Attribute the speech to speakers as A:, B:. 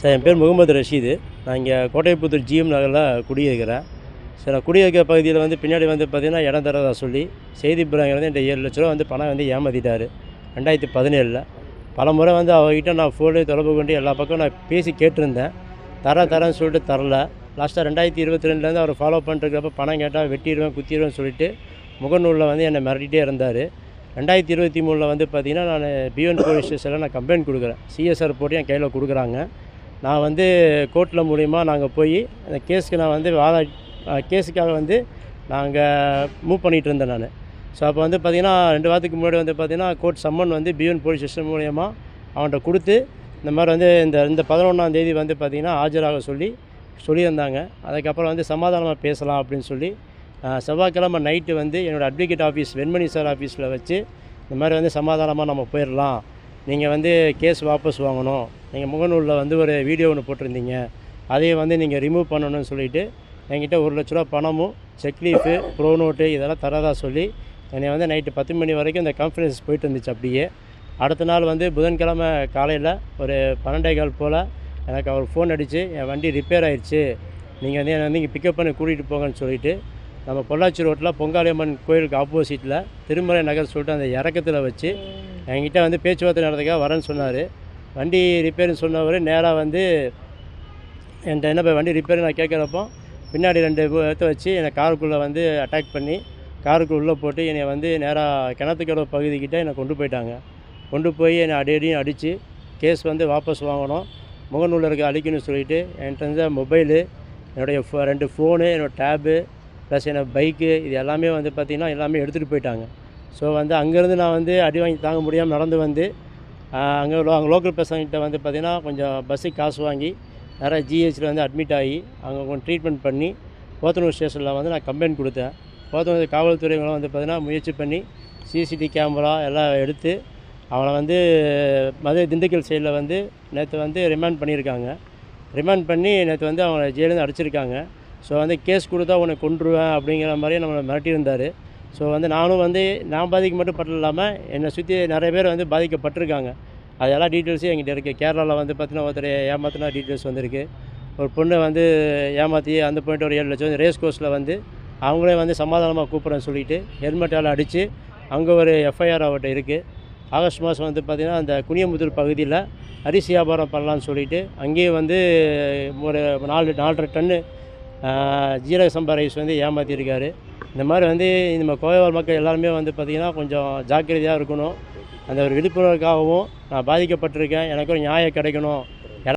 A: Sir என் பேர் முகமது ரஷீது. நான் இங்கே கோட்டைப்புத்தூர் ஜிஎம் நகரில் குடியிருக்கிறேன். சார் நான் குடியிருக்கிற பகுதியில் வந்து பின்னாடி வந்து பார்த்திங்கன்னா இடம் தரதா சொல்லி செய்தி புறாங்க வந்து என்கிட்ட ஏழு லட்ச ரூபா வந்து பணம் வந்து ஏமாற்றிட்டார் ரெண்டாயிரத்தி பதினேழில். பல முறை வந்து அவர்கிட்ட நான் ஃபோனு தொடர்பு கொண்டு எல்லா பக்கம் நான் பேசி கேட்டிருந்தேன். தர தரேன்னு சொல்லிட்டு தரல. லாஸ்ட்டாக ரெண்டாயிரத்தி இருபத்தி ரெண்டுலேருந்து அவர் ஃபாலோ பண்ணிருக்கிறப்ப பணம் கேட்டால் வெட்டிடுவேன் குத்திடுவேன் சொல்லிட்டு முகநூலில் வந்து என்னை மிரட்டிகிட்டே இருந்தார். ரெண்டாயிரத்தி இருபத்தி மூணில் வந்து பார்த்திங்கன்னா நான் பிஎன் போலீஸ் ஸ்டேஷனில் நான் கம்ப்ளைண்ட் கொடுக்குறேன். சிஎஸ்ஆர் போட்டு என் கையில் கொடுக்குறாங்க. நான் வந்து கோர்ட்டில் மூலிமா நாங்கள் போய் அந்த கேஸுக்கு நான் வந்து வாதா கேஸுக்காக வந்து நாங்கள் மூவ் பண்ணிகிட்டு இருந்தேன் நான். ஸோ அப்போ வந்து பார்த்திங்கன்னா ரெண்டு வாரத்துக்கு முன்னாடி வந்து பார்த்திங்கன்னா கோர்ட் சம்மன் வந்து பிஎன் போலீஸ் ஸ்டேஷன் மூலியமாக அவன்கிட்ட கொடுத்து இந்த மாதிரி வந்து இந்த இந்த பதினொன்றாம் தேதி வந்து பார்த்திங்கன்னா ஆஜராக சொல்லி சொல்லியிருந்தாங்க. அதுக்கப்புறம் வந்து சமாதானமாக பேசலாம் அப்படின்னு சொல்லி செவ்வாய்க்கிழமை நைட்டு வந்து என்னோடய அட்வொகேட் ஆஃபீஸ் வெண்மணி சார் ஆஃபீஸில் வச்சு இந்த மாதிரி வந்து சமாதானமாக நம்ம போயிடலாம். நீங்கள் வந்து கேஸ் வாபஸ் வாங்கணும். நீங்கள் முகநூலில் வந்து ஒரு வீடியோ ஒன்று போட்டிருந்தீங்க. அதையே வந்து நீங்கள் ரிமூவ் பண்ணணும்னு சொல்லிட்டு என்கிட்ட ஒரு லட்ச ரூபா பணமும் செக் லீஃபு ப்ரோ நோட்டு இதெல்லாம் தரதா சொல்லி என்னை வந்து நைட்டு பத்து மணி வரைக்கும் இந்த கான்ஃபரன்ஸ் போயிட்டு இருந்துச்சு அப்படியே. அடுத்த நாள் வந்து புதன்கிழமை காலையில் ஒரு பன்னெண்டே கால் போல் எனக்கு அவர் ஃபோன் அடித்து என் வண்டி ரிப்பேர் ஆயிடுச்சு நீங்கள் வந்து என்னை வந்து இங்கே பிக்கப் பண்ணி கூட்டிகிட்டு போங்கன்னு சொல்லிவிட்டு நம்ம பொள்ளாச்சி ரோட்டில் பொங்காளியம்மன் கோயிலுக்கு ஆப்போசிட்டில் திருமலை நகர் சொல்லிட்டு அந்த இறக்கத்தில் வச்சு என்கிட்ட வந்து பேச்சுவார்த்தை நடத்துக்காக வரேன்னு சொன்னார். வண்டி ரிப்பேர்னு சொன்னவர் நேராக வந்து என்கிட்ட என்ன போய் வண்டி ரிப்பேர் நான் கேட்குறப்போ பின்னாடி ரெண்டு இடத்த வச்சு என்னை காருக்குள்ளே வந்து அட்டாக் பண்ணி காருக்கு உள்ளே போட்டு என்னை வந்து நேராக கிணத்துக்கடவு பகுதிக்கிட்ட என்னை கொண்டு போயிட்டாங்க. கொண்டு போய் என்னை அடி அடியும் அடித்து கேஸ் வந்து வாபஸ் வாங்கணும். முகநூலில் இருக்க அழிக்கணும்னு சொல்லிட்டு என்கிட்ட இருந்த மொபைலு என்னுடைய ஃபோ ரெண்டு ஃபோனு என்னோடய டேபு ப்ளஸ் என்னோடய பைக்கு இது எல்லாமே வந்து பார்த்திங்கன்னா எல்லாமே எடுத்துகிட்டு போயிட்டாங்க. ஸோ வந்து அங்கேருந்து நான் வந்து அடி வாங்கி தாங்க முடியாமல் நடந்து வந்து அங்கே அங்கே லோக்கல் பசங்கிட்ட வந்து பார்த்திங்கன்னா கொஞ்சம் பஸ்ஸுக்கு காசு வாங்கி நிறைய ஜிஹெச்சில் வந்து அட்மிட் ஆகி அங்கே கொஞ்சம் ட்ரீட்மெண்ட் பண்ணி போத்தனூர் ஸ்டேஷனில் வந்து நான் கம்ப்ளைண்ட் கொடுத்தேன். போத்தனூர் காவல்துறைங்களும் வந்து பார்த்திங்கன்னா முயற்சி பண்ணி சிசிடிவி கேமரா எல்லாம் எடுத்து அவனை வந்து மதுரை திண்டுக்கல் சைடில் வந்து நேற்று வந்து ரிமாண்ட் பண்ணியிருக்காங்க. ரிமாண்ட் பண்ணி நேற்று வந்து அவனை ஜெயிலேருந்து அடிச்சிருக்காங்க. ஸோ வந்து கேஸ் கொடுத்தா உன்னை கொண்டுருவேன் அப்படிங்கிற மாதிரி நம்மளை மிரட்டியிருந்தார். ஸோ வந்து நானும் வந்து நான் பாதிக்க மட்டும் பட்டு இல்லாமல் என்னை சுற்றி நிறைய பேர் வந்து பாதிக்கப்பட்டிருக்காங்க. அது எல்லா டீட்டெயில்ஸும் எங்கிட்ட இருக்குது கேரளாவில் வந்து பார்த்தீங்கன்னா ஒருத்தர் ஏமாத்தினா டீட்டெயில்ஸ் வந்திருக்கு. ஒரு பொண்ணை வந்து ஏமாற்றி அந்த பாயிண்ட் ஒரு ஏழு லட்சம் வந்து ரேஸ் கோர்ஸில் வந்து அவங்களே வந்து சமாதானமாக கூப்பிட்றேன்னு சொல்லிட்டு ஹெல்மெட்டால் அடித்து அங்கே ஒரு எஃப்ஐஆர் அவர்கிட்ட இருக்குது ஆகஸ்ட் மாதம் வந்து பார்த்திங்கன்னா அந்த குனியமுத்தூர் பகுதியில் அரிசி வியாபாரம் பண்ணலான்னு சொல்லிட்டு அங்கேயே வந்து ஒரு நாலு நாலரை டன்னு ஜீரக சம்பா ரைஸ் வந்து ஏமாற்றிருக்காரு இந்த மாதிரி வந்து நம்ம கோயவால் மக்கள் எல்லாருமே வந்து பார்த்திங்கன்னா கொஞ்சம் ஜாக்கிரதையாக இருக்கணும். அந்த ஒரு விழிப்புணர்வுக்காகவும் நான் பாதிக்கப்பட்டிருக்கேன். எனக்கு ஒரு நியாயம் கிடைக்கணும்.